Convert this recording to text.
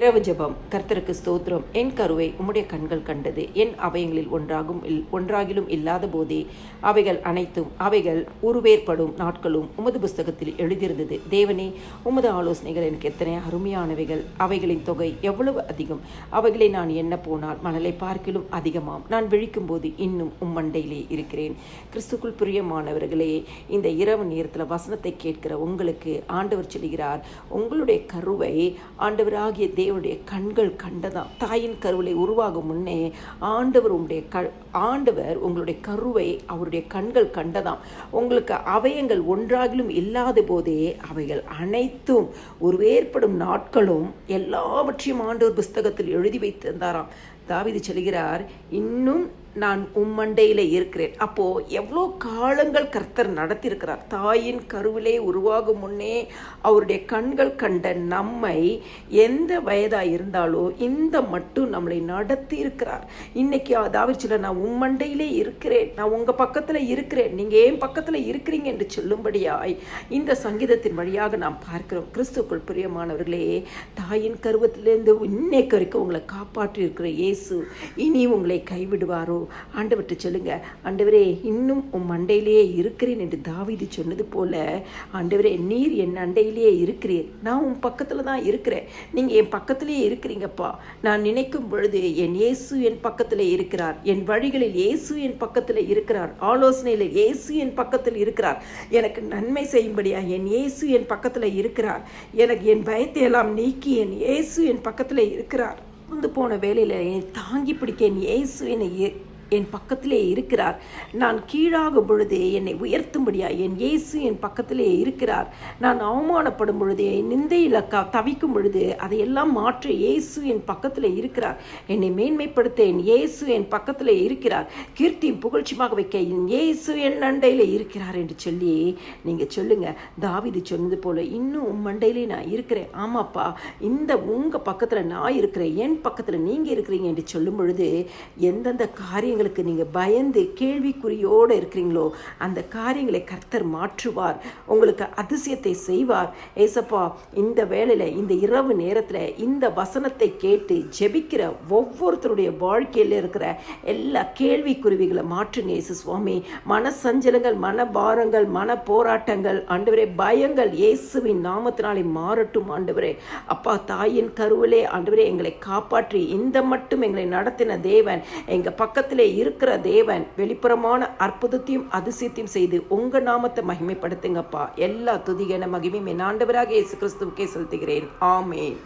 இரவு ஜபம். கர்த்தருக்கு ஸ்தோத்திரம். என் கருவை உம்முடைய கண்கள் கண்டது. என் அவயங்களில் ஒன்றாகும் இல் ஒன்றாகிலும் இல்லாத போதே அவைகள் அனைத்தும் அவைகள் உருவேற்படும் நாட்களும் உமது புஸ்தகத்தில் எழுதியிருந்தது. தேவனே உமது ஆலோசனைகள் எனக்கு எத்தனை அருமையானவைகள். அவைகளின் தொகை எவ்வளவு அதிகம். அவைகளை நான் என்ன போனால் மணலை பார்க்கிலும் அதிகமாம். நான் விழிக்கும் போது இன்னும் உம்மண்டையிலே இருக்கிறேன். கிறிஸ்துக்குள் பிரியமானவர்களே இந்த இரவு நேரத்தில் வசனத்தை கேட்கிற உங்களுக்கு ஆண்டவர் சொல்கிறார் உங்களுடைய கருவை ஆண்டவராகிய தேவனுடைய கண்கள் கண்டதாம். தாயின் கருவிலை உருவாகும் முன்னே ஆண்டவர் உங்களுடைய க ஆண்டவர் உங்களுடைய கருவை அவருடைய கண்கள் கண்டதாம். உங்களுக்கு அவயங்கள் ஒன்றாகிலும் இல்லாத போதே அவைகள் அனைத்தும் ஒரு வேறுபடும் நாட்களும் எல்லாவற்றையும் ஆண்டவர் புஸ்தகத்தில் எழுதி வைத்திருந்தாராம். தாவிது சொல்கிறார் இன்னும் நான் உம்மண்டையில் இருக்கிறேன். அப்போ எவ்வளோ காலங்கள் கர்த்தர் நடத்தியிருக்கிறார். தாயின் கருவிலே உருவாகும் முன்னே அவருடைய கண்கள் கண்ட நம்மை எந்த வயதாக இருந்தாலும் இந்த மட்டும் நம்மளை நடத்தி இருக்கிறார் இன்னைக்கு அதாவது சொல்ல நான் உம்மண்டையிலே இருக்கிறேன். நான் உங்கள் பக்கத்தில் இருக்கிறேன். நீங்கள் ஏன் பக்கத்தில் இருக்கிறீங்க? என்று சொல்லும்படியாய் இந்த சங்கீதத்தின் வழியாக நாம் பார்க்கிறோம். கிறிஸ்துக்குள் பிரியமானவர்களே தாயின் கருவத்திலேருந்து இன்னைக்கு வரைக்கும் உங்களை காப்பாற்றி இருக்கிற இயேசு இனி உங்களை கைவிடுவாரோ? ஆண்டவர்கிட்ட சொல்லுங்க ஆண்டவரே இன்னும் உன் மண்டையிலேயே இருக்கிறேன் என்று தாவிது சொன்னது போல ஆண்டவரே நீர் என் அண்டையிலேயே இருக்கிறீர். நான் உன் பக்கத்தில் தான் இருக்கிறேன். நீங்கள் என் பக்கத்திலேயே இருக்கிறீங்கப்பா. நான் நினைக்கும் பொழுது என் இயேசு என் பக்கத்தில் இருக்கிறார். என் வழிகளில் இயேசு என் பக்கத்தில் இருக்கிறார். ஆலோசனையில் இயேசு என் பக்கத்தில் இருக்கிறார். எனக்கு நன்மை செய்யும்படியா என் இயேசு என் பக்கத்தில் இருக்கிறார். எனக்கு என் பயத்தை எல்லாம் நீக்கி என் இயேசு என் பக்கத்தில் இருக்கிறார். வந்து போன வேலையில் என் தாங்கி பிடிக்க என் இயேசு என்னை என் பக்கத்திலே இருக்கிறார். நான் கீழாகும் பொழுதே என்னை உயர்த்தும்படியா என் இயேசு என் பக்கத்திலே இருக்கிறார். நான் அவமானப்படும் பொழுதே என் நிந்தையில் க தவிக்கும் பொழுது அதையெல்லாம் மாற்ற இயேசு என் பக்கத்தில் இருக்கிறார். என்னை மேன்மைப்படுத்த என் இயேசு என் பக்கத்தில் இருக்கிறார். கீர்த்தி புகழ்ச்சியமாக வைக்க என் இயேசு என் அண்டையில் இருக்கிறார் என்று சொல்லி நீங்கள் சொல்லுங்க. தாவிது சொன்னது போல இன்னும் உன் மண்டையிலே நான் இருக்கிறேன். ஆமாப்பா இந்த உங்கள் பக்கத்தில் நான் இருக்கிறேன் என் பக்கத்தில் நீங்கள் இருக்கிறீங்க என்று சொல்லும் பொழுது எந்தெந்த காரியம் காரியங்களுக்கு நீங்கள் பயந்து கேள்விக்குறியோடு இருக்கிறீங்களோ அந்த காரியங்களை கர்த்தர் மாற்றுவார். உங்களுக்கு அதிசயத்தை செய்வார். ஏசப்பா இந்த வேளையில் இந்த இரவு நேரத்தில் இந்த வசனத்தை கேட்டு ஜெபிக்கிற ஒவ்வொருத்தருடைய வாழ்க்கையில் இருக்கிற எல்லா கேள்விக்குருவிகளை மாற்றுங்க இயேசு சுவாமி. மன சஞ்சலங்கள் மன பாரங்கள் மன போராட்டங்கள் ஆண்டவரே பயங்கள் இயேசுவின் நாமத்தினாலே மாறட்டும் ஆண்டவரே. அப்பா தாயின் கருவிலே ஆண்டவரே எங்களை காப்பாற்றி இந்த மட்டும் எங்களை நடத்தின தேவன் எங்கள் பக்கத்தில் இருக்கிற தேவன் வெளிப்புறமான அற்புதத்தையும் அதிசயத்தையும் செய்து உங்க நாமத்தை மகிமைப்படுத்துங்கப்பா. எல்லா துதிகன மகிமையும் என் ஆண்டவராக இயேசு கிறிஸ்துவுக்கே செலுத்துகிறேன். ஆமேன்.